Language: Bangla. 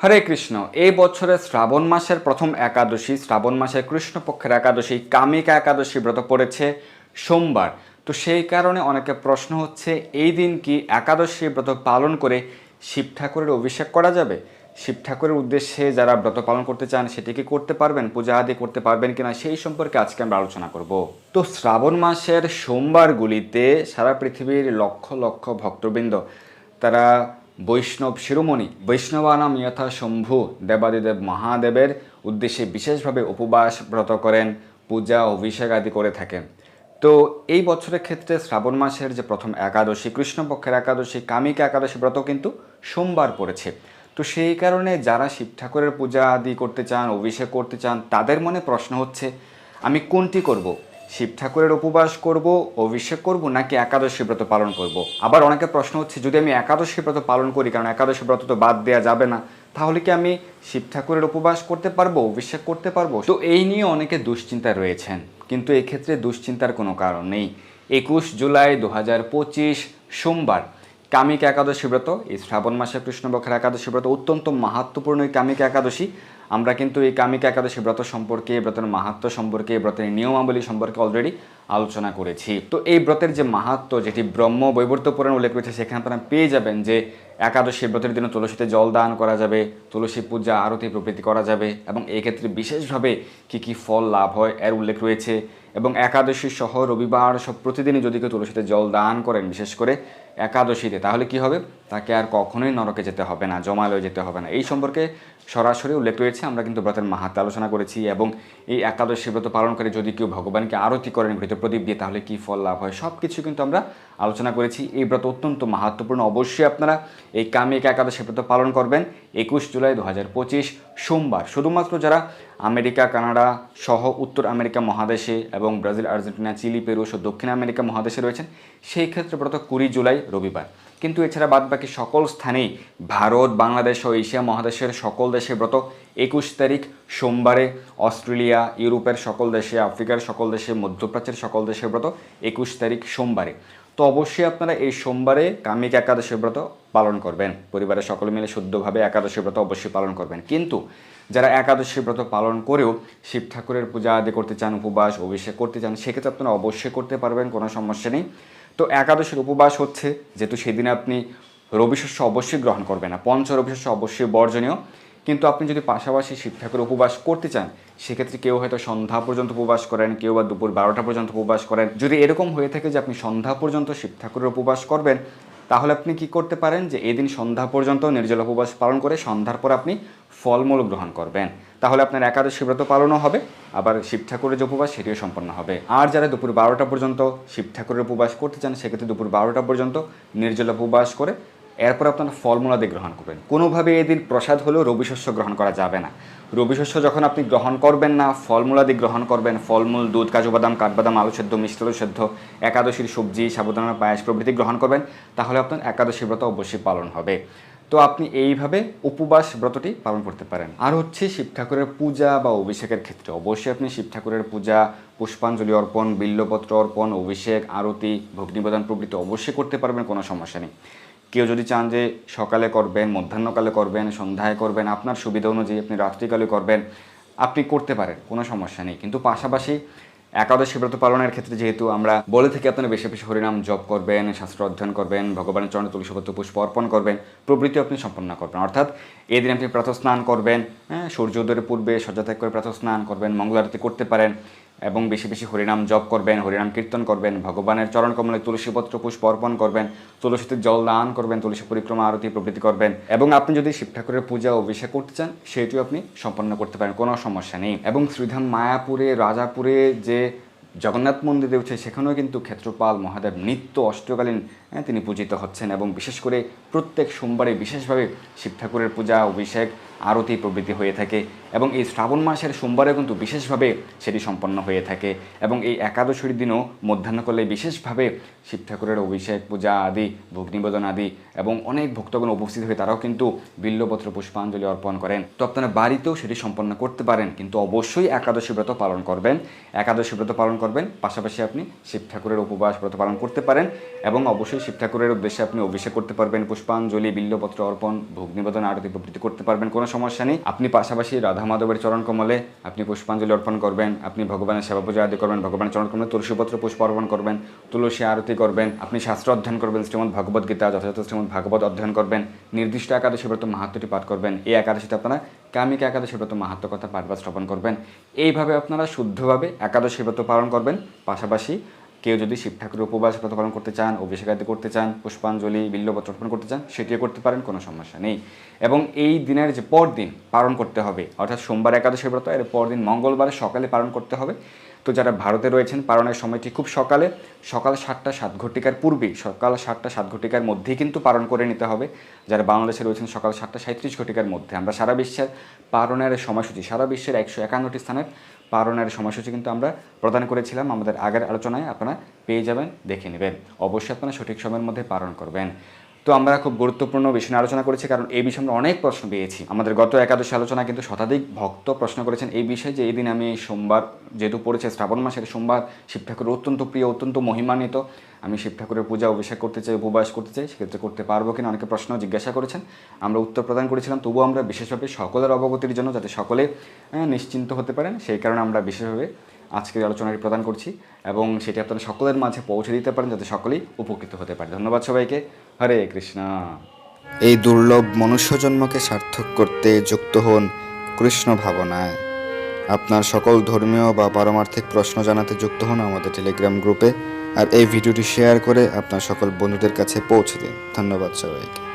হরে কৃষ্ণ। এই বছরের শ্রাবণ মাসের প্রথম একাদশী, শ্রাবণ মাসের কৃষ্ণপক্ষের একাদশী, কামিকা একাদশী ব্রত পড়েছে সোমবার। তো সেই কারণে অনেকে প্রশ্ন হচ্ছে, এই দিন কি একাদশী ব্রত পালন করে শিব ঠাকুরের অভিষেক করা যাবে? শিব ঠাকুরের উদ্দেশ্যে যারা ব্রত পালন করতে চান, সেটি কি করতে পারবেন? পূজা আদি করতে পারবেন কিনা, সেই সম্পর্কে আজকে আমরা আলোচনা করব। তো শ্রাবণ মাসের সোমবারগুলিতে সারা পৃথিবীর লক্ষ লক্ষ ভক্তবৃন্দ, তারা বৈষ্ণব শিরোমণি বৈষ্ণবানাম যথা শম্ভু দেবাদিদেব মহাদেবের উদ্দেশ্যে বিশেষভাবে উপবাস ব্রত করেন, পূজা, অভিষেক আদি করে থাকেন। তো এই বছরের ক্ষেত্রে শ্রাবণ মাসের যে প্রথম একাদশী, কৃষ্ণপক্ষের একাদশী, কামিকা একাদশী ব্রত কিন্তু সোমবার পড়েছে। তো সেই কারণে যারা শিব ঠাকুরের পূজা আদি করতে চান, অভিষেক করতে চান, তাদের মনে প্রশ্ন হচ্ছে, আমি কোনটি করব? শিব ঠাকুরের উপবাস করব, অভিষেক করব, নাকি একাদশী ব্রত পালন করব? আবার অনেকে প্রশ্ন হচ্ছে, যদি আমি একাদশী ব্রত পালন করি, কারণ একাদশী ব্রত তো বাদ দেওয়া যাবে না, তাহলে কি আমি শিব ঠাকুরের উপবাস করতে পারব, অভিষেক করতে পারব? তো এই নিয়ে অনেকে দুশ্চিন্তায় রয়েছেন, কিন্তু এক্ষেত্রে দুশ্চিন্তার কোনো কারণ নেই। একুশ জুলাই দু হাজার পঁচিশ, সোমবার, কামিক একাদশী ব্রত, এই শ্রাবণ মাসে কৃষ্ণপক্ষের একাদশী ব্রত, অত্যন্ত মাহাত্মপূর্ণ এই কামিক একাদশী। আমরা কিন্তু এই কামিক একাদশী ব্রত সম্পর্কে, ব্রতের মাহাত্ম সম্পর্কে, ব্রতের নিয়মাবলী সম্পর্কে অলরেডি আলোচনা করেছি। তো এই ব্রতের যে মাহাত্ম, যেটি ব্রহ্ম বৈবর্ত পুরাণ উল্লেখ রয়েছে, সেখানে আপনারা পেয়ে যাবেন যে একাদশী ব্রতের দিনে তুলসীতে জল দান করা যাবে, তুলসী পূজা, আরতি, প্রভৃতি করা যাবে এবং এক্ষেত্রে বিশেষভাবে কি কি ফল লাভ হয় এর উল্লেখ রয়েছে। এবং একাদশী সহ রবিবার সব প্রতিদিনই যদি কেউ তুলসীতে জল দান করেন, বিশেষ করে একাদশীতে, তাহলে কি হবে? তাকে আর কখনোই নরকে যেতে হবে না, জমালয়ে যেতে হবে না। এই সম্পর্কে সরাসরি উল্লেখ রয়েছে, আমরা কিন্তু ব্রতের মাহাত্ম আলোচনা করেছি এবং এই একাদশী ব্রত পালন করে যদি কেউ ভগবানকে আরতি করেন ঘৃত প্রদীপ দিয়ে, তাহলে কী ফল লাভ হয়? সব কিছু কিন্তু আমরা আলোচনা করেছি। এই ব্রত অত্যন্ত মাহাত্মপূর্ণ অবশ্যই আপনারা এই কামিক একাদশী ব্রত পালন করবেন। একুশ জুলাই দু পঁচিশ, সোমবার। শুধুমাত্র যারা আমেরিকা, কানাডা সহ উত্তর আমেরিকা মহাদেশে এবং ব্রাজিল, আর্জেন্টিনা, চিলি, পেরু সহ দক্ষিণ আমেরিকা মহাদেশে রয়েছেন, সেই ক্ষেত্রে ব্রত কুড়ি জুলাই রবিবার। কিন্তু এছাড়া বাদবাকি সকল স্থানেই ভারত, বাংলাদেশ ও এশিয়া মহাদেশের সকল দেশে ব্রত একুশ তারিখ সোমবারে। অস্ট্রেলিয়া, ইউরোপের সকল দেশে, আফ্রিকার সকল দেশে, মধ্যপ্রাচ্যের সকল দেশে ব্রত একুশ তারিখ সোমবারে। তো অবশ্যই আপনারা এই সোমবারে কামিক একাদশী ব্রত পালন করবেন। পরিবারের সকলে মিলে শুদ্ধভাবে একাদশী ব্রত অবশ্যই পালন করবেন। কিন্তু যারা একাদশী ব্রত পালন করেও শিব ঠাকুরের পূজা আদি করতে চান, উপবাস, অভিষেক করতে চান, সেক্ষেত্রে আপনারা অবশ্যই করতে পারবেন, কোনো সমস্যা নেই। তো একাদশীর উপবাস হচ্ছে, যেহেতু সেদিনে আপনি রবিশস্য অবশ্যই গ্রহণ করবেন না, পঞ্চ রবিশস্য অবশ্যই বর্জনীয়। কিন্তু আপনি যদি পাশাপাশি শিব ঠাকুর উপবাস করতে চান, সেক্ষেত্রে কেউ হয়তো সন্ধ্যা পর্যন্ত উপবাস করেন, কেউ বা দুপুর বারোটা পর্যন্ত উপবাস করেন। যদি এরকম হয়ে থাকে যে আপনি সন্ধ্যা পর্যন্ত শিব ঠাকুরের উপবাস করবেন, তাহলে আপনি কি করতে পারেন যে এদিন সন্ধ্যা পর্যন্ত নির্জল উপবাস পালন করে সন্ধ্যার পর আপনি ফলমূল গ্রহণ করবেন। তাহলে আপনার একাদশী ব্রত পালনও হবে, আবার শিব ঠাকুরের যে উপবাস সেটিও সম্পন্ন হবে। আর যারা দুপুর বারোটা পর্যন্ত শিব ঠাকুরের উপবাস করতে চান, সেক্ষেত্রে দুপুর বারোটা পর্যন্ত নির্জল উপবাস করে এরপর আপনারা ফলমূলাদি গ্রহণ করবেন। কোনোভাবে এদিন প্রসাদ হলেও রবিশস্য গ্রহণ করা যাবে না। রবিশস্য যখন আপনি গ্রহণ করবেন না ফলমূলাদি গ্রহণ করবেন, ফলমূল, দুধ, কাজু বাদাম কাঠবাদাম আলু সেদ্ধ মিষ্টি আলু সেদ্ধ, একাদশীর সবজি, সাবুদানা, পায়াস প্রভৃতি গ্রহণ করবেন, তাহলে আপনার একাদশী ব্রত অবশ্যই পালন হবে। তো আপনি এইভাবে উপবাস ব্রতটি পালন করতে পারেন। আর হচ্ছে শিব ঠাকুরের পূজা বা অভিষেকের ক্ষেত্রে অবশ্যই আপনি শিব ঠাকুরের পূজা, পুষ্পাঞ্জলি অর্পণ, বিল্লপত্র অর্পণ, অভিষেক, আরতি, ভগ্নিবেদন প্রভৃতি অবশ্যই করতে পারবেন, কোনো সমস্যা নেই। কেউ যদি চান যে সকালে করবেন, মধ্যাহ্নকালে করবেন, সন্ধ্যায় করবেন, আপনার সুবিধা অনুযায়ী আপনি রাত্রিকালে করবেন, আপনি করতে পারেন, কোনো সমস্যা নেই। কিন্তু পাশাপাশি একাদশী ব্রত পালনের ক্ষেত্রে যেহেতু আমরা বলে থাকি, আপনারা বেশি বেশি হরিনাম জপ করবেন, শাস্ত্র অধ্যয়ন করবেন, ভগবানের চরণে তুলসীপত্র পুষ্প অর্পণ করবেন, প্রভৃতি আপনি সম্পন্ন করবেন। অর্থাৎ এই দিন আপনি প্রাতঃ স্নান করবেন হ্যাঁ সূর্য উদয়ের পূর্বে শয্যা ত্যাগ করে প্রাতঃ স্নান করবেন মঙ্গল আরতি করতে পারেন। এবং বেশি বেশি হরিনাম জপ করবেন, হরিনাম কীর্তন করবেন, ভগবানের চরণ কমলে তুলসীপত্র পুষ্প অর্পণ করবেন, তুলসীতে জল দান করবেন, তুলসী পরিক্রমা আরতি প্রভৃতি করবেন এবং আপনি যদি শিব ঠাকুরের পূজা অভিষেক করতে চান, সেটিও আপনি সম্পন্ন করতে পারেন, কোনো সমস্যা নেই। এবং শ্রীধাম মায়াপুরে, রাজাপুরে যে জগন্নাথ মন্দির রয়েছে, সেখানেও কিন্তু ক্ষেত্রপাল মহাদেব নিত্য অষ্টকালীন হ্যাঁ, তিনি পূজিত হচ্ছেন এবং বিশেষ করে প্রত্যেক সোমবারে বিশেষভাবে শিব ঠাকুরের পূজা অভিষেক আরতি প্রভৃতি হয়ে থাকে এবং এই শ্রাবণ মাসের সোমবারে কিন্তু বিশেষভাবে সেটি সম্পন্ন হয়ে থাকে এবং এই একাদশীর দিনও মধ্যাহ্নকালে বিশেষভাবে শিব ঠাকুরের অভিষেক পূজা আদি ভোগ নিবেদন আদি এবং অনেক ভক্তগণ উপস্থিত হয়ে তারাও কিন্তু বিল্লপত্র পুষ্পাঞ্জলি অর্পণ করেন। তো আপনারা বাড়িতেও সেটি সম্পন্ন করতে পারেন কিন্তু অবশ্যই একাদশী ব্রত পালন করবেন। একাদশী ব্রত পালন করবেন পাশাপাশি আপনি শিব ঠাকুরের উপবাস ব্রত পালন করতে পারেন এবং অবশ্যই শিব ঠাকুরের উদ্দেশ্যে আপনি অভিষেক করতে পারবেন, পুষ্পাঞ্জলি, বিল্লপত্র অর্পণ, ভোগ নিবেদন, আরতি প্রভৃতি করতে পারবেন, কোনো সমস্যা নেই। আপনি পাশাপাশি রাধা মাধবের চরণ কমলে আপনি পুষ্পাঞ্জলি অর্পণ করবেন, আপনি ভগবানের সেবা পূজা আদি করবেন, ভগবানের চরণ কমলে তুলসীপত্র পুষ্প অর্পণ করবেন, তুলসী আরতি করবেন, আপনি শাস্ত্র অধ্যয়ন করবেন, শ্রীমদ ভগবদ গীতা, যথাযথ শ্রীমদ ভাগবত অধ্যয়ন করবেন, নির্দিষ্ট একাদশী ব্রত মাহাত্মটি পাঠ করবেন, এই একাদশীতে আপনারা কামিকা একাদশী ব্রত মাহাত্ম কথা পাঠ বা শ্রবণ করবেন। এইভাবে আপনারা শুদ্ধভাবে একাদশী ব্রত পালন করবেন, পাশাপাশি কেউ যদি শিব ঠাকুরের উপবাস পালন করতে চান অভিষেক আদি করতে চান, পুষ্পাঞ্জলি, বিল্লপত্র অর্পণ করতে চান সেটিও করতে পারেন, কোনো সমস্যা নেই। এবং এই দিনের যে পরদিন পালন করতে হবে, অর্থাৎ সোমবার একাদশী ব্রত, এর পরদিন মঙ্গলবার সকালে পালন করতে হবে। তো যারা ভারতে রয়েছেন, পালনের সময়টি খুব সকালে, সকাল সাতটা সাত ঘটিকার পূর্বেই, সকাল সাতটা সাত ঘটিকার মধ্যেই কিন্তু পালন করে নিতে হবে। যারা বাংলাদেশে রয়েছেন, সকাল সাতটা সাঁত্রিশ ঘটিকার মধ্যে। আমরা সারা বিশ্বের পালনের সময়সূচি, সারা বিশ্বের একশো একান্নটি স্থানের পালনের সময়সূচি কিন্তু আমরা প্রদান করেছিলাম। আমাদের আগের আলোচনায় আপনারা পেয়ে যাবেন, দেখে নেবেন। অবশ্যই আপনারা সঠিক সময়ের মধ্যে পালন করবেন। তো আমরা খুব গুরুত্বপূর্ণ বিষয় নিয়ে আলোচনা করেছি, কারণ এই বিষয়ে আমরা অনেক প্রশ্ন পেয়েছি। আমাদের গত একাদশী আলোচনা কিন্তু শতাধিক ভক্ত প্রশ্ন করেছেন এই বিষয়ে যে এই দিন আমি সোমবার যেহেতু পড়েছে, শ্রাবণ মাসের সোমবার, শিব ঠাকুরের অত্যন্ত প্রিয়, অত্যন্ত মহিমান্বিত। আমি শিব ঠাকুরের পূজা, অভিষেক করতে চাই, উপবাস করতে চাই, সেক্ষেত্রে করতে পারব কিনা অনেকে প্রশ্ন জিজ্ঞাসা করেছেন। আমরা উত্তর প্রদান করেছিলাম, তবুও আমরা বিশেষভাবে সকলের অবগতির জন্য যাতে সকলে নিশ্চিন্ত হতে পারেন। সেই কারণে আমরা বিশেষভাবে আজকের আলোচনাটি প্রদান করছি এবং সেটি আপনারা সকলের মাঝে পৌঁছে দিতে পারেন যাতে সকলেই উপকৃত হতে পারে। ধন্যবাদ সবাইকে। হরে কৃষ্ণ। এই দুর্লভ মনুষ্যজন্মকে সার্থক করতে যুক্ত হন কৃষ্ণ ভাবনায়। আপনার সকল ধর্মীয় বা পারমার্থিক প্রশ্ন জানাতে যুক্ত হন আমাদের টেলিগ্রাম গ্রুপে। আর এই ভিডিওটি শেয়ার করে আপনার সকল বন্ধুদের কাছে পৌঁছে দিন। ধন্যবাদ সবাইকে।